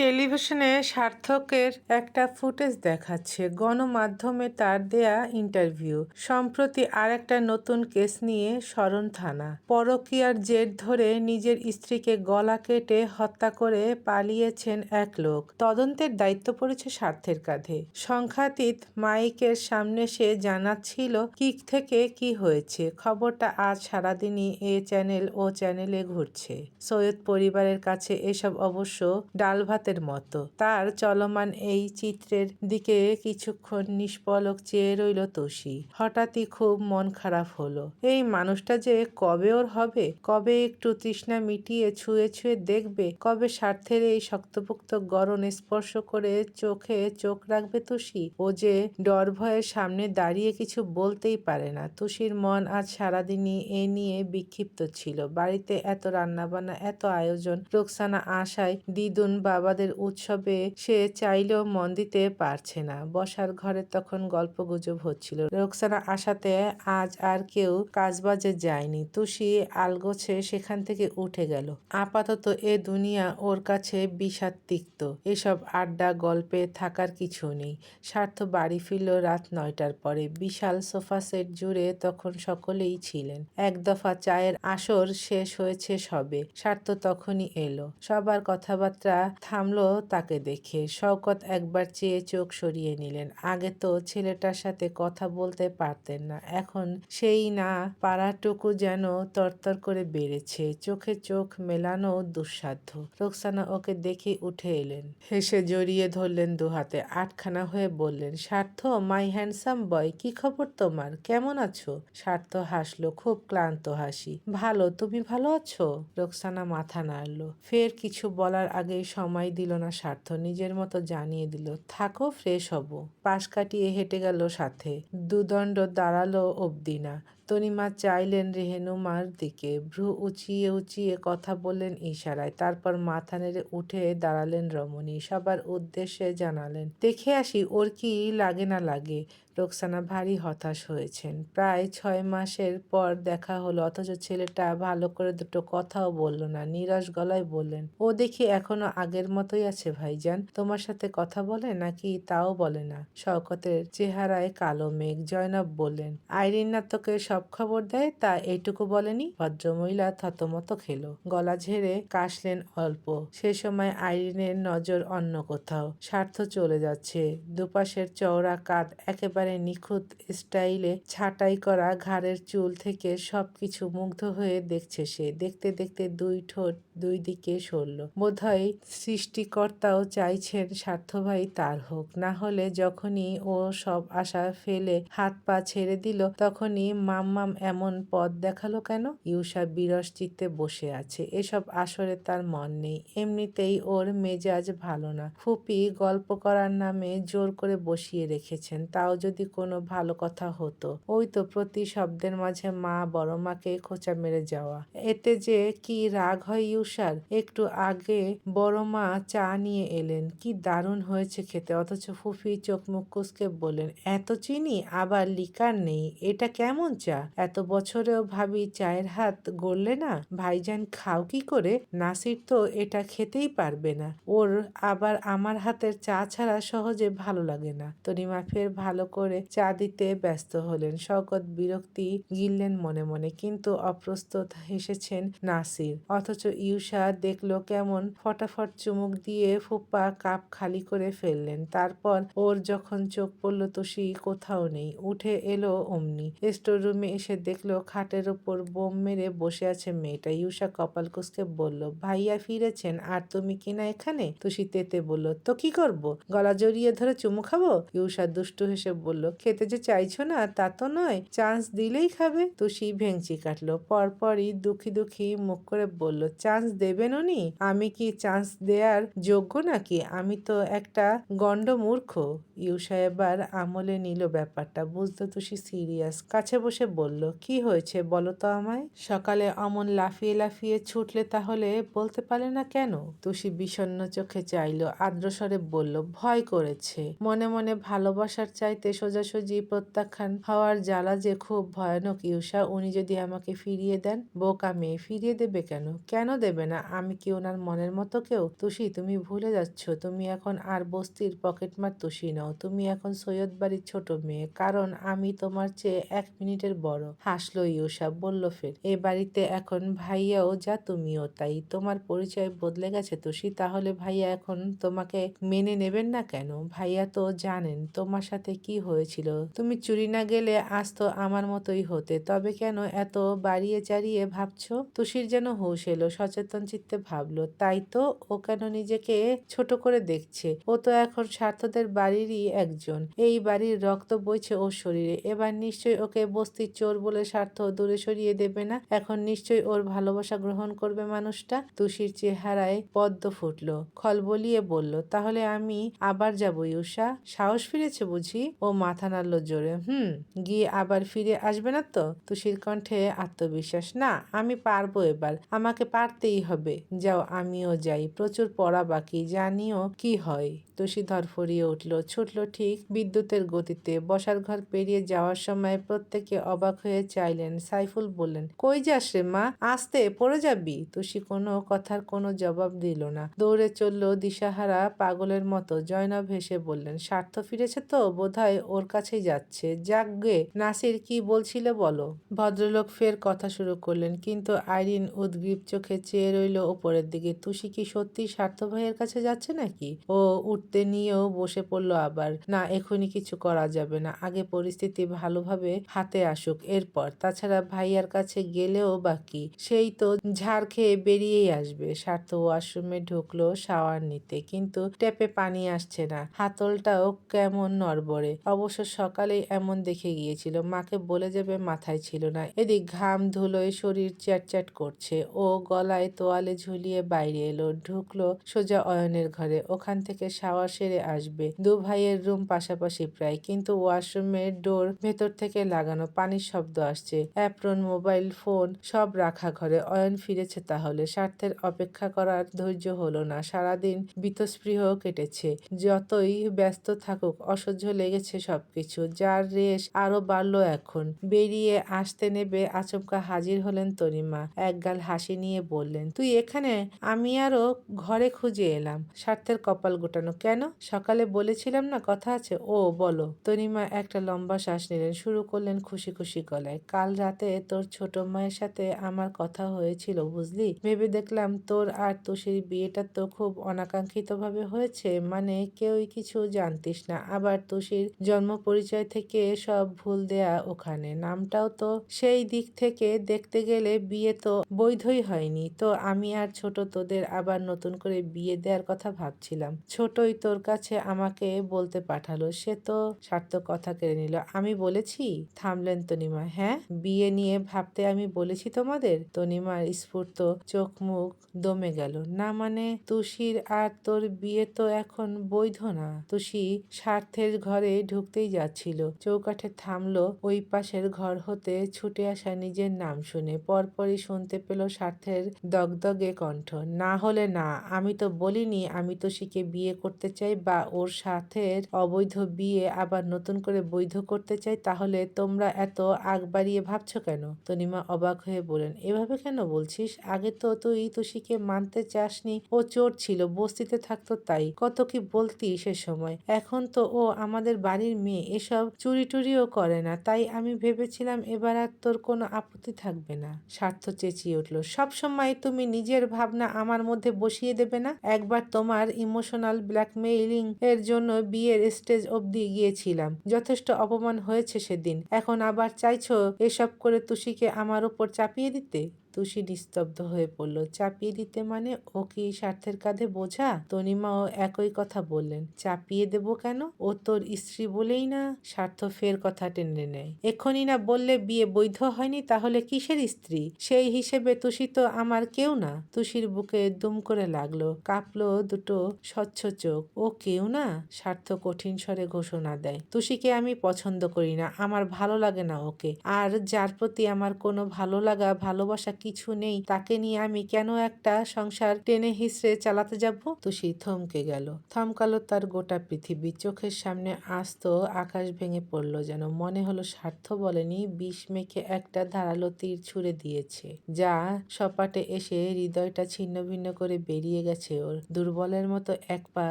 টেলিভিশনে সার্থকের একটা ফুটেজ দেখাচ্ছে। গণমাধ্যমে তার দেয়া ইন্টারভিউ। সম্প্রতি আর একটা নতুন কেস নিয়ে স্মরণ থানা। পরকীয়ার জের ধরে নিজের স্ত্রীকে গলা কেটে হত্যা করে পালিয়েছেন এক লোক। তদন্তের দায়িত্ব পড়েছে স্বার্থের কাঁধে। সংখ্যাতীত মাইকের সামনে সে জানাচ্ছিল কি থেকে কি হয়েছে। খবরটা আজ সারাদিনই এ চ্যানেল ও চ্যানেলে ঘুরছে। সৈয়দ পরিবারের কাছে এসব অবশ্য ডাল ভাতের মতো। তার চলমান এই চিত্রের দিকে কিছুক্ষণ নিষ্পলক চেয়ে রইল তোষী। হঠাৎই খুব মন খারাপ হলো। এই মানুষটা যে কবে ওর হবে? কবে একটু তৃষ্ণা মিটিয়ে ছুঁয়ে ছুঁয়ে দেখবে? কবে স্বার্থের এই শক্তপোক্ত গরণ স্পর্শ করে চোখে চোখ রাখবে তুষি? ও যে ডর ভয়ের সামনে দাঁড়িয়ে কিছু বলতেই পারে না। তুষির মন আজ সারাদিনই এ নিয়ে বিক্ষিপ্ত ছিল। বাড়িতে এত রান্নাবান্না, এত আয়োজন, রোকসানা আশায় দিদুন বাবাদের উৎসবে সে চাইলেও মন দিতে পারছে না। বসার ঘরে তখন গল্প গুজব হচ্ছিল। রোকসানা আশাতে আজ আর কেউ কাজবাজে যায়নি। তুষি আলগোছে সেখান থেকে উঠে গেল। আপাতত এ দুনিয়া ওর কাছে বিষাদ তিক্ত এসব আড্ডা, গল্পে থাকার কিছু নেই। স্বার্থ বাড়ি ফিরল রাত নয়টার পরে। বিশাল সোফা সেট জুড়ে তখন সকলেই ছিলেন। এক দফা চায়ের আসর শেষ হয়েছে সবে। স্বার্থ তখনই এলো। সবার কথাবার্তা থামলো তাকে দেখে। শওকত একবার চেয়ে চোখ সরিয়ে নিলেন। আগে তো ছেলেটার সাথে কথা বলতে পারতেন না। এখন সেই না পাড়াটুকু যেন তরতর করে বেড়েছে। চোখে চোখ মেলানো দুঃসাধ্য। রোকসানা ওকে দেখে উঠে এলেন। হেসে জড়িয়ে ধরলেন দুহাতে। আটখানা হয়ে বললেন, স্বার্থ, মাই হ্যান্ডসাম বয়, কি খবর তোমার? কেমন আছো? স্বার্থ হাসলো, খুব ক্লান্ত হাসি। ভালো, তুমি ভালো আছো? রোকসানা মাথা নাড়লো। ফের কিছু বলার আগে সময় দিল না স্বার্থ, নিজের মতো জানিয়ে দিল, থাকো ফ্রেশ হব। পাশ কাটিয়ে হেঁটে গেল সাথে। দুদণ্ড দাঁড়াল অবধি না। তনিমা চাইলেন রেহেনুমার দিকে। ভ্রু উঁচিয়ে উঁচিয়ে কথা বললেন ইশারায়। তারপর মাথা নেড়ে উঠে দাঁড়ালেন রমণী। সবার উদ্দেশ্যে জানালেন, দেখে আসি, ওর কি লাগে না লাগে? রোকসানা ভারী হতাশ হয়েছেন। প্রায় ছয় মাসের পর দেখা হলো, অথচ ছেলেটা ভালো করে দুটো কথাও বলল না নিরস গলায় বললেন, ও দেখি এখনও আগের মতোই আছে ভাইজান, তোমার সাথে কথা বলে নাকি তাও বলে না? শওকতের চেহারায় কালো মেঘ জয়নব বললেন, আইরিন না তোকে সব খবর দেয়, তা এইটুকু বলেনি? ভদ্রমহিলা থতমত খেলো, গলা ঝেড়ে কাশলেন অল্প, সে সময় আইরিনের নজর অন্য কোথাও, স্বার্থ চলে যাচ্ছে, দুপাশের চওড়া কাঁধ একেবারে নিখুঁত স্টাইলে ছাটাই করা ঘাড়ের চুল থেকে সবকিছু মুগ্ধ হয়ে দেখছে সে। দেখতে দেখতে দুই ঠোঁট দুই দিকে সরল। বোধহয় সৃষ্টিকর্তাও চাইছেন স্বার্থভাই তার হোক। না হলে যখনই ও সব আশা ফেলে হাত পা ছেড়ে দিল, তখনই মাম্মাম এমন পথ দেখাল কেন? ইউসা বিরস চিত্তে বসে আছে। এসব আসরে তার মন নেই। এমনিতেই ওর মেজাজ ভালো না। ফুপি গল্প করার নামে জোর করে বসিয়ে রেখেছেন। তাও যদি কোনো ভালো কথা হতো। ওই তো প্রতি শব্দের মাঝে মা বড় মাকে খোঁচা মেরে যাওয়া। এতে যে কি রাগ হয় ইউসার একটু আগে বড় মা চা নিয়ে এলেন। কি দারুণ হয়েছে খেতে। অথচ ফুফি চোখ মুখ কুসকে বলেন এত চিনি, আবার লিকার নেই। এটা কেমন চা? এত বছরেও ভাবি চায়ের হাত গড়লে না? ভাইজান, খাও কি করে? নাসির তো এটা খেতেই পারবে না। ওর আবার আমার হাতের চা ছাড়া সহজে ভালো লাগে না। তনিমা ফের ভালো করে চা দিতে ব্যস্ত হলেন। শকত বিরক্তি গিললেন মনে মনে, কিন্তু অপ্রস্তুত হেসেছেন নাসির। অথচ ইউসা দেখল কেমন ফটাফট চুমুক দিয়ে ফুপ্পা কাপ খালি করে ফেললেন। তারপর ওর যখন চোখ পড়ল তুষি কোথাও নেই, উঠে এলো অমনি। স্টোর রুমে এসে দেখল খাটের ওপর বোম মেরে বসে আছে মেয়েটা। ইউসা কপাল কুসকে বলল, ভাইয়া ফিরেছেন, আর তুমি কিনা এখানে? তুষি তেতে বলল, তো কি করব? গলা জড়িয়ে ধরে চুমু খাব? ইউসা দুষ্টু হেসে বলল, খেতে যে চাইছো না, তা তো নয়, চান্স দিলেই খাবে। তুষি ভেঙচি কাটলো। পরপরই দুঃখী দুঃখী মুখ করে বলল, চান্স দেবেন উনি? আমি কি চান্স দেয়ার যোগ্য নাকি? আমি তো একটা গণ্ড মূর্খ ইউসা এবার আমলে নিল ব্যাপারটা। বুঝতো তুষি সিরিয়াস কাছে বসে বলল, কি হয়েছে বলো তো আমায়? সকালে অমন লাফিয়ে লাফিয়ে ছুটলে তাহলে বলতে পারে না কেন? তুষি বিষণ্ণ চোখে চাইলো আদ্রস্বরে বলল, ভয় করেছে। মনে মনে ভালোবাসার চাইতে সোজাসুজি প্রত্যাখ্যান হওয়ার জ্বালা যে খুব ভয়ানক, ইউসা। উনি যদি আমাকে ফিরিয়ে দেন, বোকা মেয়ে, ফিরিয়ে দেবে কেন? কেন দেবে দেবে না। আমি কি ওনার মনের মতো কেউ? তুষি, তুমি ভুলে যাচ্ছ। তুমি এখন আর বস্তির পকেটমার তুষি নও। তুমি এখন সৈয়দ বাড়ির ছোট মেয়ে। কারণ আমি তোমার চেয়ে এক মিনিটের বড়। হাসলো ইউসা, বলল ফের, এ বাড়িতে এখন ভাইয়াও যা তুমিও তাই। তোমার পরিচয় বদলে গেছে তুষি। তাহলে ভাইয়া এখন তোমাকে মেনে নেবেন না কেন? ভাইয়া তো জানেন তোমার সাথে কি হয়েছিল। তুমি চুরি না গেলে আজ তো আমার মতোই হতে। তবে কেন এত বাড়িয়ে চাড়িয়ে ভাবছ? তুষির যেন হুঁশ এলো। সচেতন চিত্তে ভাবলো, তাই তো, ও কেন নিজেকে ছোট করে দেখছে? ও তো এখন স্বার্থদের বাড়িরই একজন। এই বাড়ির রক্ত বইছে ওর শরীরে। এবার নিশ্চয়ই ওকে বস্তির চোর বলে স্বার্থ দূরে সরিয়ে দেবে না? এখন নিশ্চয়ই ওর ভালোবাসা গ্রহণ করবে মানুষটা? তুষির চেহারায় পদ্ম ফুটলো। খলবলিয়ে বলল, তাহলে আমি আবার যাব ইউষা সাহস ফিরেছে বুঝি? ও মাথা নাড়ল জোরে, হুম, গিয়ে আবার ফিরে আসবে না তো? তুষির কণ্ঠে আত্মবিশ্বাস, না, আমি পারব এবার। আমাকে পারতেই হবে, যাও আমিও যাই, প্রচুর পড়া বাকি, জানিও কি হয়? তুষি ধরফরিয়ে উঠল, ছুটল ঠিক বিদ্যুতের গতিতে। বসার ঘর পেরিয়ে যাওয়ার সময় প্রত্যেকে অবাক হয়ে চাইলেন, সাইফুল বললেন, কই যাস রে মা, আসতে পড়ে যাবি? তুষি কোনো কথার কোনো জবাব দিল না। দৌড়ে চলল দিশাহারা পাগলের মতো। জয়নব হেসে বললেন, স্বার্থ ফিরেছে তো, বোধহয় ওর কাছেই যাচ্ছে। যাক গে, নাসির কি বলছিল বলো? ভদ্রলোক ফের কথা শুরু করলেন, কিন্তু আইরিন উদ্গ্রীব চোখে চেয়ে রইল ওপরের দিকে। তুষি কি সত্যি স্বার্থ ভাইয়ের কাছে যাচ্ছে নাকি? ও উঠতে নিয়েও বসে পড়ল আবার। না, এখনই কিছু করা যাবে না। আগে পরিস্থিতি ভালোভাবে হাতে আসুক, এরপর। তাছাড়া ভাইয়ার কাছে গেলেও বাকি। সেই তো ঝাড় খেয়ে বেরিয়েই আসবে। স্বার্থ ওয়াশরুমে ঢুকলো শাওয়ার নিতে, কিন্তু ট্যাপে পানি আসছে না। হাতলটাও কেমন নড়বড়ে। অবশ্য সকালেই এমন দেখে গিয়েছিল। মাকে বলে যাবে মাথায় ছিল না। এদিক ঘাম ধুলোয় শরীর চ্যাটচ্যাট করছে। ও গলায় তোয়ালে ঝুলিয়ে বাইরে এলো, ঢুকলো সোজা অয়নের ঘরে। ওখান থেকে শাওয়ার সেরে আসবে। দু ভাইয়ের রুম পাশাপাশি প্রায়, কিন্তু ওয়াশরুমের ডোর ভেতর থেকে লাগানো পানির শব্দ আসছে। অ্যাপ্রন, মোবাইল, ফোন সব রাখা ঘরে। অয়ন ফিরেছে তাহলে। স্বার্থের অপেক্ষা করার ধৈর্য হলো না। সারাদিন বীতস্পৃহ কেটেছে। যতই ব্যস্ত থাকুক, অসহ্য লেগেছে সবকিছু। যার রেশ আরও বাড়ল এখন। বেরিয়ে আসতে নেবে আচমকা হাজির হলেন তরিমা একগাল হাসি নিয়ে বললেন তুই এখানে? আমি আরও ঘরে খুঁজে এলাম। স্বার্থের কপাল গোটানো। কেন? সকালে বলেছিলাম না, কথা আছে? ও, বলো। তনিমা একটা লম্বা শ্বাস নিলেন, শুরু করলেন খুশি খুশি গলায়। কাল রাতে তোর ছোট মায়ের সাথে আমার কথা হয়েছিল, বুঝলি? ভেবে দেখলাম তোর আর তুষির বিয়েটা তো খুব অনাকাঙ্ক্ষিতভাবে হয়েছে মানে কেউই কিছু জানতিস না। আবার তুষির জন্ম পরিচয় থেকে সব ভুল দেয়া ওখানে। নামটাও তো সেই দিক থেকে দেখতে গেলে বিয়ে তো বৈধই হয়নি। তো আমি আর ছোট তোদের আবার নতুন করে বিয়ে দেওয়ার কথা ভাবছিলাম। ছোটই তোর কাছে আমাকে বলতে পাঠালো। সে তো স্বার্থ কথা কেড়ে নিল। আমি বলেছি? থামলেন তনিমা। হ্যাঁ? বিয়ে নিয়ে ভাবতে আমি বলেছি তোমাদের? তনিমার স্ফূর্ত চোখ মুখ দমে গেল। না মানে তুষির আর তোর বিয়ে তো এখন বৈধ না। তুষি স্বার্থের ঘরে ঢুকতেই যাচ্ছিল। চৌকাঠে থামলো ওই পাশের ঘর হতে ছুটে আসা নিজের নাম শুনে। পরপরই শুনতে পেল স্বার্থের দগদগে কণ্ঠ, না হলে না, আমি তো বলিনি আমি তোষিকে বিয়ে করতে চাই বা ওর সাথের অবৈধ বিয়ে আবার নতুন করে বৈধ করতে চাই, তাহলে তোমরা এত আগ বাড়িয়ে ভাবছ কেন? তনিমা অবাক হয়ে বলেন এভাবে কেন বলছিস? আগে তো তুই তুষিকে মানতে চাসনি, ও চোর ছিল, বস্তিতে থাকতো তাই। কত কি বলতি সে সময়। এখন তো ও আমাদের বাড়ির মেয়ে, এসব চুরি টুরিও করে না, তাই আমি ভেবেছিলাম এবার আর তোর কোনো আপত্তি থাকবে না। স্বার্থ চেঁচিয়ে উঠল, সব সময় তুমি নিজের ভাবনা আমার মধ্যে বসিয়ে দেবে না? একবার তোমার ইমোশনাল ব্ল্যাকমেইলিং এর জন্য বিয়ের স্টেজ অবধি গিয়েছিলাম। যথেষ্ট অপমান হয়েছে সেদিন। এখন আবার চাইছো এসব করে তুষিকে আমার উপর চাপিয়ে দিতে? তুষি নিস্তব্ধ হয়ে পড়ল। চাপিয়ে দিতে মানে ও কি স্বার্থের কাঁধে বোঝা? তনিমাও একই কথা বললেন। চাপিয়ে দেব কেন? ও তোর স্ত্রী বলেই না স্বার্থ ফের কথা টেনে নেয়। এক্ষুনি না বললে বিয়ে বৈধ হয়নি, তাহলে কিসের স্ত্রী? সেই হিসেবে তুষি তো আমার কেউ না। তুষির বুকে দুম করে লাগল, কাঁপলো দুটো স্বচ্ছ চোখ। ও কেউ না স্বার্থ কঠিন স্বরে ঘোষণা দেয়। তুষিকে আমি পছন্দ করি না, আমার ভালো লাগে না ওকে। আর যার প্রতি আমার কোনো ভালো লাগা, ভালোবাসা কিছু নেই। তাকে নিয়ে আমি কেন একটা সংসার টেনে হিসড়ে চালাতে যাব? তুষি থমকে গেল। থমকালো তার গোটা পৃথিবী। চোখের সামনে আস্ত আকাশ ভেঙে পড়ল যেন মনে হলো স্বার্থ বলেনি, বিষ মেখে একটা ধারালো তীর ছুঁড়ে দিয়েছে, যা সপাটে এসে হৃদয়টা ছিন্ন ভিন্ন করে বেরিয়ে গেছে ওর। দুর্বলের মতো এক পা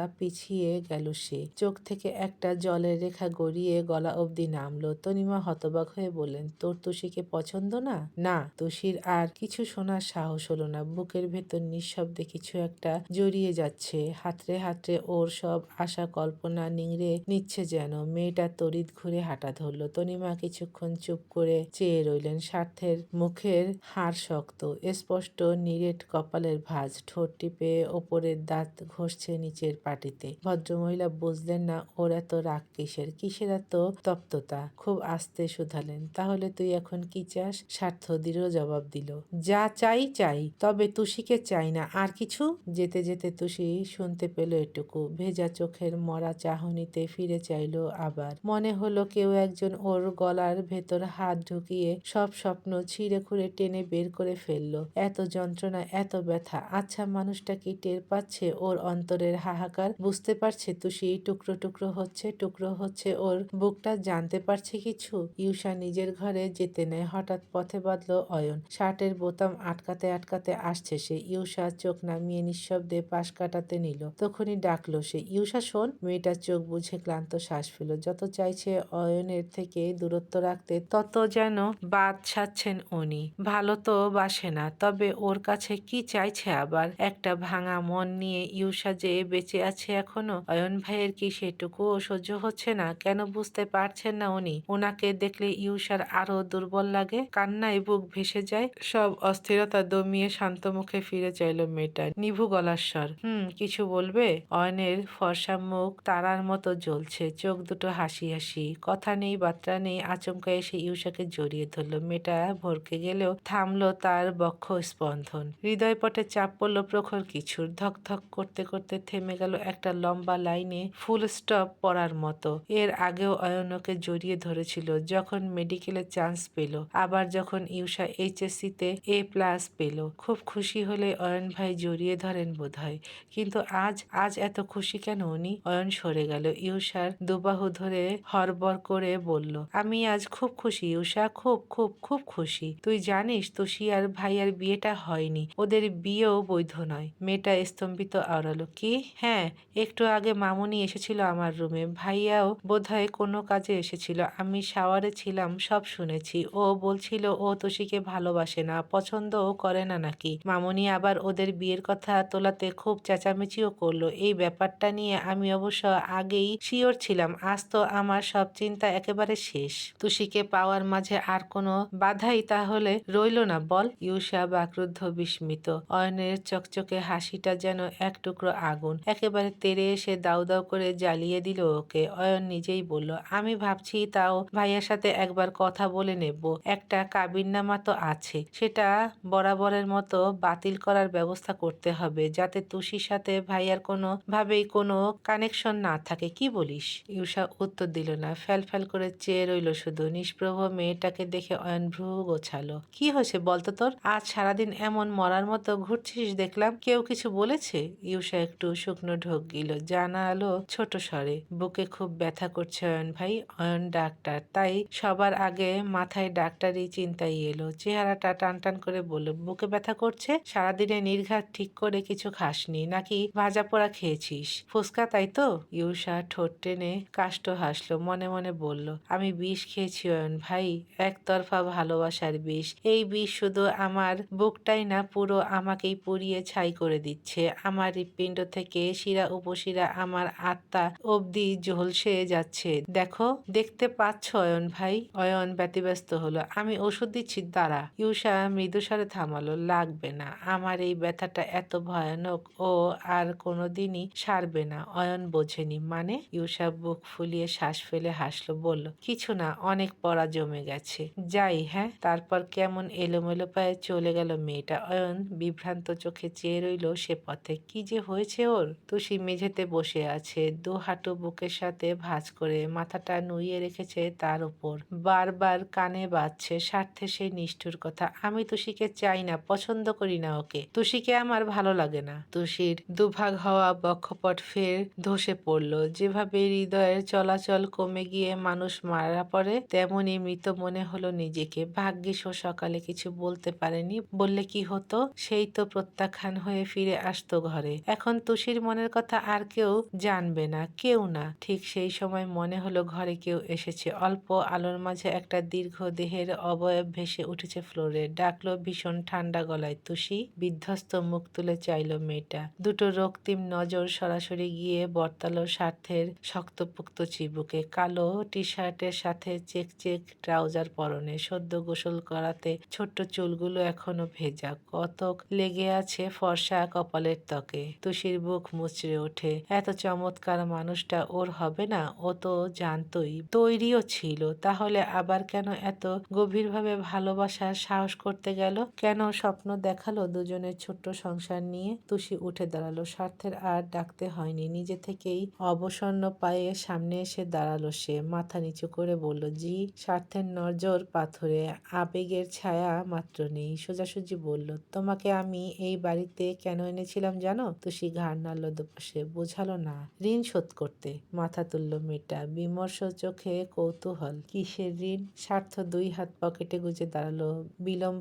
পিছিয়ে গেল সে। চোখ থেকে একটা জলের রেখা গড়িয়ে গলা অবধি নামলো। তনিমা হতবাক হয়ে বললেন, তোর তুষিকে পছন্দ না? না, তুষির আর কিছু শোনার সাহস হলো না। বুকের ভেতর নিঃশব্দে কিছু একটা জড়িয়ে যাচ্ছে। হাতড়ে হাতরে ওর সব আশা কল্পনা নিংড়ে নিচ্ছে যেন। মেয়েটা তড়িৎ ঘুরে হাঁটা ধরলো। তনিমা কিছুক্ষণ চুপ করে চেয়ে রইলেন। স্বার্থের মুখের হাড় শক্ত। স্পষ্ট নিরেট কপালের ভাঁজ। ঠোঁট টিপে ওপরের দাঁত ঘষছে নিচের পাটিতে। ভদ্রমহিলা বুঝলেন না, ওর এত রাগ কিসের? কিসের এত তপ্ততা? খুব আস্তে শুধালেন। তাহলে তুই এখন কি চাস? স্বার্থ দৃঢ় জবাব দিল। যা চাই চাই, তবে তুষিকে চাই না। আর কিছু? যেতে যেতে তুষি শুনতে পেল এটুকু। ভেজা চোখের মরা চাহনিতে ফিরে চাইল আবার। মনে হলো কেউ একজন ওর গলার ভেতর হাত ঢুকিয়ে সব স্বপ্ন ছিঁড়ে খুঁড়ে টেনে বের করে ফেলল। এত যন্ত্রণা, এত ব্যথা আচ্ছা মানুষটা কি টের পাচ্ছে? ওর অন্তরের হাহাকার বুঝতে পারছে তুষি টুকরো টুকরো হচ্ছে টুকরো হচ্ছে। ওর বুকটা জানতে পারছে কিছু? ইউষা নিজের ঘরে যেতে নেয়, হঠাৎ পথে বাঁধলো অয়ন। শার্টের বোতাম আটকাতে আটকাতে আসছে। সে ইউষা চোখ নামিয়ে নিঃশব্দে পাশ কাটাতে নিল। তখনই ডাকলো সে, ইউষা, শোন। মেয়েটার চোখ বুঝে ক্লান্ত শ্বাস ফেল যত চাইছে অয়নের থেকে দূরত্ব রাখতে, তত যেন বাদ ছাড়ছেন উনি। ভালো তো বাসে না, তবে ওর কাছে কি চাইছে আবার? একটা ভাঙা মন নিয়ে ইউষা যে বেঁচে আছে এখনও, অয়ন ভাইয়ের কি সেটুকুও সহ্য হচ্ছে না? কেন বুঝতে পারছেন না উনি? ওনাকে দেখলে ইউষার আরও দুর্বল লাগে, কান্নায় বুক ভেসে যায়, সব অস্থিরতা দমিয়ে শান্ত মুখে ফিরে চাইল মেয়েটা। নিভু গলার স্বর। হুম, কিছু বলবে? অয়নের ফর্সা মুখ তারার মতো জ্বলছে। চোখ দুটো হাসি হাসি। কথা নেই, বার্তা নেই, আচমকা এসে ইউষাকে জড়িয়ে ধরলো। মেয়েটা ভরকে গেলেও থামলো তার বক্ষ স্পন্দন হৃদয়পটে চাপ পড়ল প্রখর কিছুর। ধক ধক করতে করতে থেমে গেল একটা লম্বা লাইনে ফুল স্টপ পড়ার মতো। এর আগেও অয়নকে জড়িয়ে ধরেছিল। যখন মেডিকেলে চান্স পেল, আবার যখন ইউষা এইচএসসিতে এ প্লাস পেল। খুব খুশি হলে অয়ন ভাই জড়িয়ে ধরেন বোধহয়। কিন্তু আজ আজ এত খুশি কেন উনি? অয়ন সরে গেল। ইউষার দুবাহু ধরে হরবর করে বলল, আমি আজ খুব খুশি ইউষা খুব খুব খুব খুশি। তুই জানিস তুষি আর ভাইয়ার বিয়েটা হয়নি। ওদের বিয়েও বৈধ নয়। মেয়েটা স্তম্ভিত আওড়ালো। কি? হ্যাঁ একটু আগে মামুনি এসেছিল আমার রুমে। ভাইয়াও বোধহয় কোনো কাজে এসেছিল। আমি শাওয়ারে ছিলাম, সব শুনেছি। ও বলছিল, ও তোষিকে ভালোবাসে না পছন্দও করে না নাকি? মামুনি আবার ওদের বিয়ের কথা তোলাতে খুব চেঁচামেচিও করল। এই ব্যাপারটা নিয়ে আমি অবশ্য আগেই শিওর ছিলাম। আজ তো আমার সব চিন্তা একেবারে শেষ। তুষিকে পাওয়ার মাঝে আর কোনো বাধাই তাহলে রইল না, বল? ইউষা বাক্রুদ্ধ বিস্মিত। অয়নের চকচকে হাসিটা যেন এক টুকরো আগুন। একেবারে তেরে এসে দাউ দাউ করে জ্বালিয়ে দিল ওকে। অয়ন নিজেই বলল, আমি ভাবছি তাও ভাইয়ার সাথে একবার কথা বলে নেব। একটা কাবিননামা তো আছে। সেটা বরাবরের মতো বাতিল করার ব্যবস্থা করতে হবে, যাতে তুষির সাথে ভাইয়ার কোনো ভাবেই কোনো কানেকশন না থাকে। কি বলিস? ইউষা উত্তর দিল না, ফ্যাল ফ্যাল করে চেয়ে রইল শুধু। নিষ্প্রভ মেয়েটাকে দেখে অয়ন ভ্রু গোছালো। কি হয়েছে বলতো তোর? আজ সারাদিন এমন মরার মতো ঘুরছিস দেখলাম, কেউ কিছু বলেছে? ইউষা একটু শুকনো ঢোক গিল, জানালো ছোট স্বরে। বুকে খুব ব্যথা করছে অয়ন ভাই, অয়ন ডাক্তার। তাই সবার আগে মাথায় ডাক্তারই চিন্তাই এলো। চেহারাটা টান টান করে বলল, বুকে ব্যথা করছে? সারাদিনে নির্ঘাত ঠিক করে কিছু খাসনি, নাকি ভাজা পোড়া খেয়েছিস? ফুসকা তাই তো? ইউষা ঠোঁট টেনে কাষ্ট হাসলো, মনে মনে বলল, আমি বিষ খেয়েছি অয়ন ভাই, একতরফা ভালোবাসার বিষ। এই বিষ শুধু আমার বুকটাই না, পুরো আমাকেই পুড়িয়ে ছাই করে দিচ্ছে। আমার হৃৎপিণ্ড থেকে শিরা উপশিরা আমার আত্মা অবধি ঝলসে যাচ্ছে। দেখো, দেখতে পাচ্ছ অয়ন ভাই? অয়ন ব্যতিব্যস্ত হলো, আমি ওষুধ দিচ্ছি দ্বারা ইউষা মৃদুস্বরে থামালো, লাগবে না। আমার এই ব্যথাটা এত ভয়ানক ও আর কোনোদিনই সারবে না। অয়ন বোঝেনি। মানে ইউষা বুক ফুলিয়ে শ্বাস ফেলে হাসলো, বলল, কিছু না, অনেক পড়া জমে গেছে। যাই হ্যাঁ? তারপর কেমন এলোমেলো পায়ে চলে গেল মেয়েটা। অয়ন বিভ্রান্ত চোখে চেয়ে রইল সে পথে, কি যে হয়েছে ওর? তুষি মেঝেতে বসে আছে দু হাঁটু বুকের সাথে ভাঁজ করে মাথাটা নুইয়ে রেখেছে তার উপর। বারবার কানে বাজছে, স্বার্থে সেই নিষ্ঠুর কথা। আমি আমি তুষিকে চাই না, পছন্দ করি না ওকে। তুষিকে আমার ভালো লাগে না। তুষির দুভাগ হওয়া বক্ষপট ফের ধসে পড়ল। যেভাবে হৃদয়ের চলাচল কমে গিয়ে মানুষ মারা পড়ে, তেমনি মৃত মনে হলো নিজেকে। ভাগ্যিস ও সকালে কিছু বলতে পারেনি, বললে কি হতো? সেই তো প্রত্যাখ্যান হয়ে ফিরে আসতো ঘরে। এখন তুষির মনের কথা আর কেউ জানবে না, কেউ না। ঠিক সেই সময় মনে হলো ঘরে কেউ এসেছে। অল্প আলোর মাঝে একটা দীর্ঘ দেহের অবয়ব ভেসে উঠেছে ফ্লোরে। ডাকলো ভীষণ ঠান্ডা গলায়, তুষি, বিধ্বস্ত মুখ তুলে চাইল মেয়েটা। দুটো রক্তিম নজর সরাসরি গিয়ে বর্তালো স্বার্থের শক্তপোক্ত চিবুকে। কালো টি শার্টের সাথে চেক চেক ট্রাউজার পরনে, সদ্য গোসল করাতে ছোট্ট চুলগুলো এখনও ভেজা। কতক লেগে আছে ফর্সা কপালের ত্বকে। তুষির বুক মুচড়ে ওঠে। এত চমৎকার মানুষটা ওর হবে না? ও তো জানতই। তৈরিও ছিল। তাহলে আবার কেন এত গভীরভাবে ভালোবাসার সাহস করতে গেল, কেন স্বপ্ন দেখাল দুজনের ছোট্ট সংসার নিয়ে? তুষি উঠে দাঁড়াল, স্বার্থের আর ডাকতে হয়নি। নিজে থেকেই অবসন্ন পায়ে সামনে এসে দাঁড়াল সে। মাথা নিচু করে বলল, জি, স্বার্থের নজর পাথরে, আবেগের ছায়া মাত্র নেই। সোজাসুজি বলল, তোমাকে আমি এই বাড়িতে কেন এনেছিলাম জানো? তুষি ঘাড় নাড়ল দুপাশে, বোঝালো না, ঋণ শোধ করতে। মাথা তুলল মেয়েটা, বিমর্ষ চোখে কৌতূহল, কিসের ঋণ? স্বার্থ দুই হাত পকেটে গুজে দাঁড়াল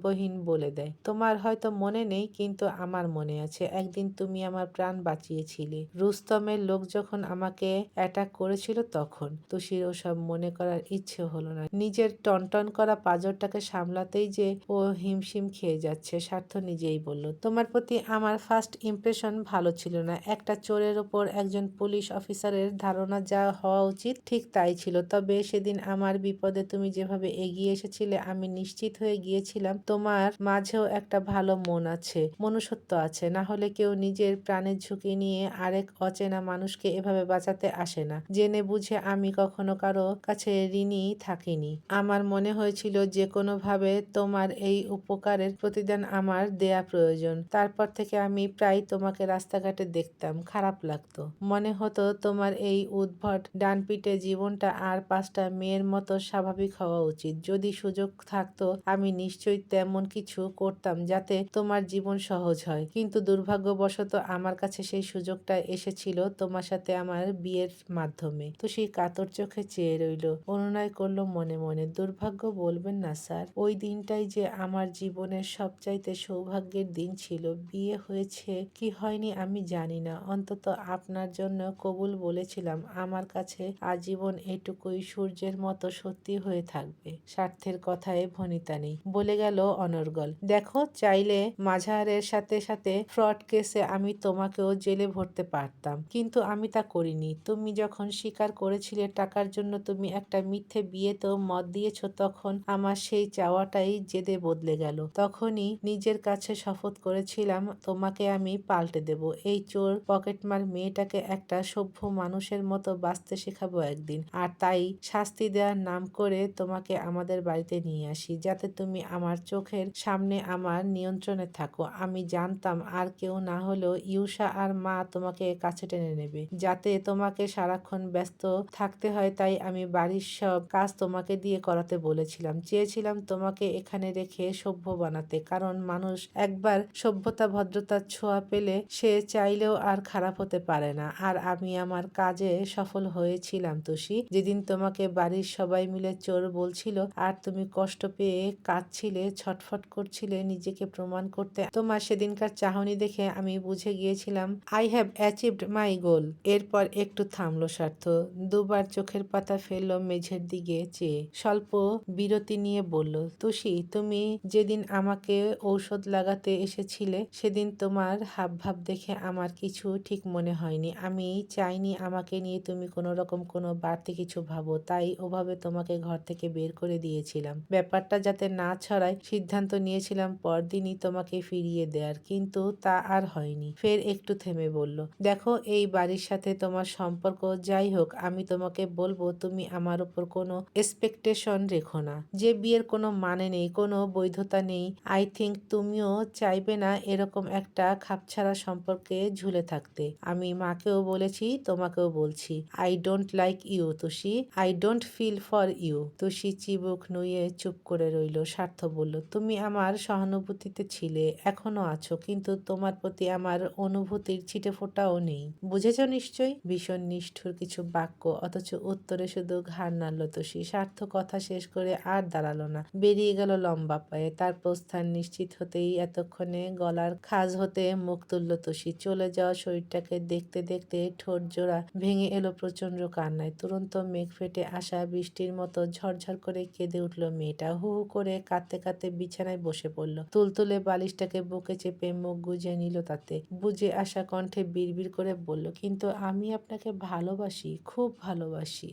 বিলম্বহীন বলে দেয়। তোমার হয়তো মনে নেই, কিন্তু আমার মনে আছে। একদিন তুমি আমার প্রাণ বাঁচিয়েছিলে। রুস্তমের লোক যখন আমাকে অ্যাটাক করেছিল তখন। তুষির ওসব মনে করার ইচ্ছে হলো না। নিজের টনটন করা পাজরটাকে সামলাতেই যে ও হিমশিম খেয়ে যাচ্ছে, স্বার্থ নিজেই বলল, তোমার প্রতি আমার ফার্স্ট ইমপ্রেশন ভালো ছিল না। একটা চোরের ওপর একজন পুলিশ অফিসারের ধারণা যা হওয়া উচিত, ঠিক তাই ছিল। তবে সেদিন আমার বিপদে তুমি যেভাবে এগিয়ে এসেছিলে, আমি নিশ্চিত হয়ে গিয়েছিলাম। তোমার মাঝেও একটা ভালো মন আছে, মনুষ্যত্ব আছে। না হলে কেউ নিজের প্রাণের ঝুঁকি নিয়ে আরেক অচেনা মানুষকে এভাবে বাঁচাতে আসে না। জেনে বুঝে আমি কখনো কারও কাছে ঋণী থাকিনি। আমার মনে হয়েছিল যে কোনোভাবে তোমার এই উপকারের প্রতিদান আমার দেয়া প্রয়োজন। তারপর থেকে আমি প্রায় তোমাকে রাস্তাঘাটে দেখতাম, খারাপ লাগতো। মনে হতো তোমার এই উদ্ভট ডানপিটে জীবনটা আর পাঁচটা মেয়ের মতো স্বাভাবিক হওয়া উচিত। যদি সুযোগ থাকতো, আমি নিশ্চয়ই তেমন কিছু করতাম যাতে তোমার জীবন সহজ হয়। কিন্তু দুর্ভাগ্যবশত আমার কাছে সেই সুযোগটা এসেছিল তোমার সাথে আমার বিয়ের মাধ্যমে। তো সেই কাতর চোখে চেয়ে রইল, অনুনয় করল মনে মনে, দুর্ভাগ্য বলবেন না স্যার, ওই দিনটাই যে আমার জীবনের সবচাইতে সৌভাগ্যের দিন ছিল। বিয়ে হয়েছে কি হয়নি আমি জানি না, অন্তত আপনার জন্য কবুল বলেছিলাম, আমার কাছে আজীবন এটুকুই সূর্যের মতো সত্যি হয়ে থাকবে। স্বার্থের কথায় ভনিতা নেই। বলে গেল অনর্গল। দেখো, চাইলে মাঝারের সাথে সাথে ফ্রড কেসে আমি তোমাকেও জেলে ভরতে পারতাম। কিন্তু আমি তা করিনি। তুমি যখন স্বীকার করেছিলে টাকার জন্য তুমি একটা মিথ্যে বিয়েতেও মত দিয়েছ, তখন আমার সেই চাওয়াটাই জেদে বদলে গেল। তখনই নিজের কাছে শপথ করেছিলাম, তোমাকে আমি পাল্টে দেব। এই চোর পকেটমার মেয়েটাকে একটা সভ্য মানুষের মতো বাঁচতে শেখাবো একদিন। আর তাই শাস্তি দেওয়ার নাম করে তোমাকে আমাদের বাড়িতে নিয়ে আসি, যাতে তুমি আমার চোখের সামনে আমার নিয়ন্ত্রণে থাকো। আমি জানতাম আর কেউ না হলেও ইউষা আর মা তোমাকে কাছে টেনে নেবে। যাতে তোমাকে সারাক্ষণ ব্যস্ত থাকতে হয়, তাই আমি বাড়ির সব কাজ তোমাকে দিয়ে করাতে বলেছিলাম। চেয়েছিলাম তোমাকে এখানে রেখে সভ্য বানাতে, কারণ মানুষ একবার সভ্যতা ভদ্রতার ছোঁয়া পেলে সে চাইলেও আর খারাপ হতে পারে না। আর আমি আমার কাজে সফল হয়েছিলাম, তুষি। যেদিন তোমাকে বাড়ির সবাই মিলে চোর বলছিল, আর তুমি কষ্ট পেয়ে কাঁদছিলে ছটফট করছিলে নিজেকে প্রমাণ করতে। তোমার সেদিনকার চাহনি দেখে আমি বুঝে গিয়েছিলাম I have achieved my goal এরপর একটু থামলো স্বার্থ। দুবার চোখের পাতা ফেলল মেঝের দিকে চেয়ে। স্বল্প বিরতি নিয়ে বলল, তুষি, তুমি যেদিন আমাকে ঔষধ লাগাতে এসেছিলে, সেদিন তোমার হাবভাব দেখে আমার কিছু ঠিক মনে হয়নি। আমি চাইনি আমাকে নিয়ে তুমি কোনো রকম কোনো বাড়তি কিছু ভাবো, তাই ওভাবে তোমাকে ঘর থেকে বের করে দিয়েছিলাম। ব্যাপারটা যাতে না ছড়ায় সিদ্ধান্ত নিয়েছিলাম, পরদিনই তোমাকে ফিরিয়ে দেয়ার। কিন্তু তা আর হয়নি। ফের একটু থেমে বলল, দেখো, এই বাড়ির সাথে তোমার সম্পর্ক, যাই হোক, আমি তোমাকে বলব, তুমি আমার উপর কোনো এক্সপেকটেশন রেখো না। যে বিয়ের কোনো মানে নেই, কোনো বৈধতা নেই আই থিঙ্ক তুমিও চাইবে না এরকম একটা খাপছাড়া সম্পর্কে ঝুলে থাকতে। আমি মাকেও বলেছি, তোমাকেও বলছি I don't like you Tushi. I don't feel for you Tushi চিবুক নুয়ে চুপ করে রইল, স্বার্থ বলল তুমি আমার সহানুভূতিতে ছিলে, এখনও আছো, কিন্তু তোমার প্রতি আমার অনুভূতির ছিটে ফোটাও নেই। বুঝেছ নিশ্চয়ই? ভীষণ নিষ্ঠুর কিছু বাক্য, অথচ উত্তরে শুধু ঘাড় নাড়ল তোষী স্বার্থ কথা শেষ করে আর দাঁড়াল না। বেরিয়ে গেল লম্বা পায়ে। তার প্রস্থান নিশ্চিত হতেই এতক্ষণে গলার খাজ হতে মুখ তুলল তোষী চলে যাওয়া শরীরটাকে দেখতে দেখতে ঠোঁট জোড়া ভেঙে এলো প্রচণ্ড কান্নায়। তুরন্ত মেঘ ফেটে আসা বৃষ্টির মতো ঝরঝর করে কেঁদে উঠল মেয়েটা। হু হু করে কাঁদতে কাঁদতে বিছানায় বসে পড়ল। তুলতুলে বালিশটাকে বুকে চেপে মুখ গুজে নিল তাতে। বুঝে আসা কণ্ঠে বিড়বিড় করে বলল, কিন্তু আমি আপনাকে ভালোবাসি, খুব ভালোবাসি।